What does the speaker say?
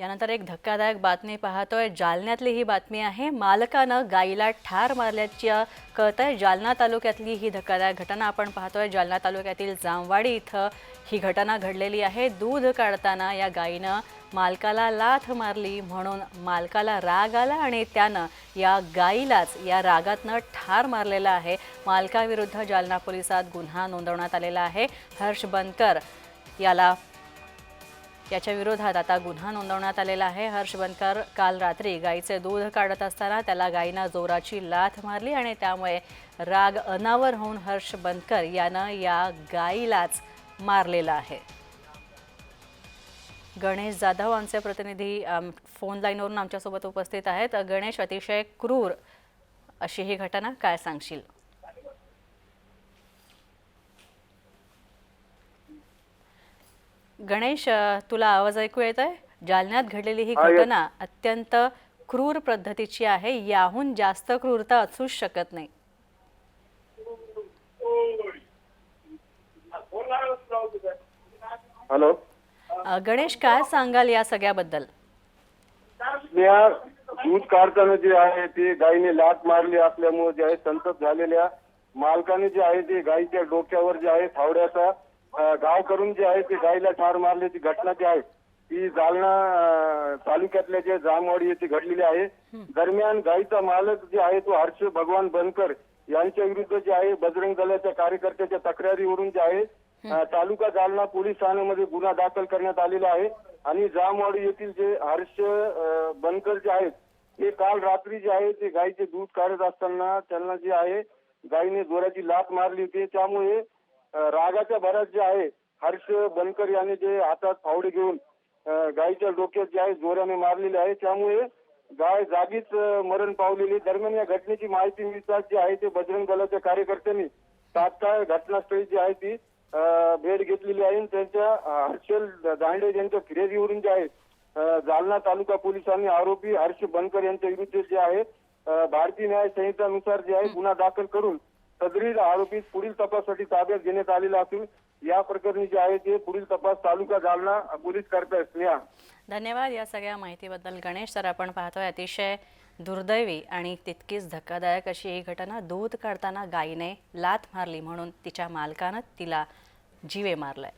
यानंतर एक धक्कादायक बातमी पाहतोय. जालन्यातली ही बातमी आहे. मालकानं गाईला ठार मारल्याच्या कळत आहे जालना तालुक्यातली ही धक्कादायक घटना आपण पाहतोय. जालना तालुक्यातील जामवाडी इथं ही घटना घडलेली आहे. दूध काढताना या गाईनं मालकाला लाथ मारली म्हणून मालकाला राग आला आणि त्यानं या गाईलाच या रागातनं ठार मारलेला आहे. मालकाविरुद्ध जालना पोलिसात गुन्हा नोंदवण्यात आलेला आहे. हर्ष बनकर याला याच्या विरोधात आता गुन्हा नोंदवण्यात आलेला आहे. हर्ष बनकर काल रात्री गायीचे दूध काढत असताना त्याला गायीनं जोराची लाथ मारली आणि त्यामुळे राग अनावर होऊन हर्ष बनकर यानं या गायीलाच मारलेला आहे. गणेश जाधव आमचे प्रतिनिधी फोन लाईनवरून आमच्यासोबत उपस्थित आहेत. गणेश अतिशय क्रूर अशी ही घटना काय सांगशील? गणेश तुला आवाज ऐकू येत आहे जालन्यात घडलेली ही घटना अत्यंत क्रूर पद्धतीची आहे. याहून जास्त क्रूरता असूच शकत नाही. हॅलो. गणेश काय सांगाल या सगळ्याबद्दल? स्नेहा दूध काढताना जे आहे ते गायीने लात मारली असल्यामुळे जे आहे संतत झालेल्या मालकाने जे आहे ते गायीच्या डोक्यावर जे आहे फावड्याचा गाव करून जे आहे ते गायीला ठार मारल्याची घटना जी आहे ती जालना तालुक्यातल्या जे जामवाडी येथे घडलेली आहे. दरम्यान गायीचा मालक जे आहे तो हर्ष भगवान बनकर यांच्या विरुद्ध जे आहे बजरंग दलाच्या कार्यकर्त्याच्या तक्रारीवरून जे आहे तालुका जालना पोलीस ठाण्यामध्ये गुन्हा दाखल करण्यात आलेला आहे. आणि जामवाडी येथील जे हर्ष बनकर जे आहेत ते काल रात्री जे आहे ते गायीचे दूध काढत असताना त्यांना जे आहे गायीने जोराची लात मारली होती. त्यामुळे रागाच्या भरात जे आहे हर्ष बनकर यांनी जे हातात फावडे घेऊन गायीच्या डोक्यात जे आहे जोराने मारलेले आहे. त्यामुळे गाय जागीच मरण पावलेली. दरम्यान या घटनेची माहिती मिळताच जे आहे ते बजरंग दलाच्या कार्यकर्त्यांनी तात्काळ घटनास्थळी जी आहे ती भेट घेतलेली आहे. त्यांच्या हर्षल दांडे यांच्या फिर्यादीवरून जे आहे जालना तालुका पोलिसांनी आरोपी हर्ष बनकर यांच्या विरुद्ध जे आहे भारतीय न्याय संहितानुसार जे आहे गुन्हा दाखल करून सदरील आरोपी पुढील तपासासाठी ताब्यात घेण्यात आलेला असून या प्रकरणी जे आहे ते पुढील तपास तालुका जालना पोलीस करतायत स्नेहा. धन्यवाद या सगळ्या माहितीबद्दल. गणेश तर आपण पाहतोय अतिशय दुर्दैवी आणि तितकीच धक्कादायक अशी ही घटना. दूध काढताना गायीने लाथ मारली म्हणून तिच्या मालकानं तिला जीवे मारलाय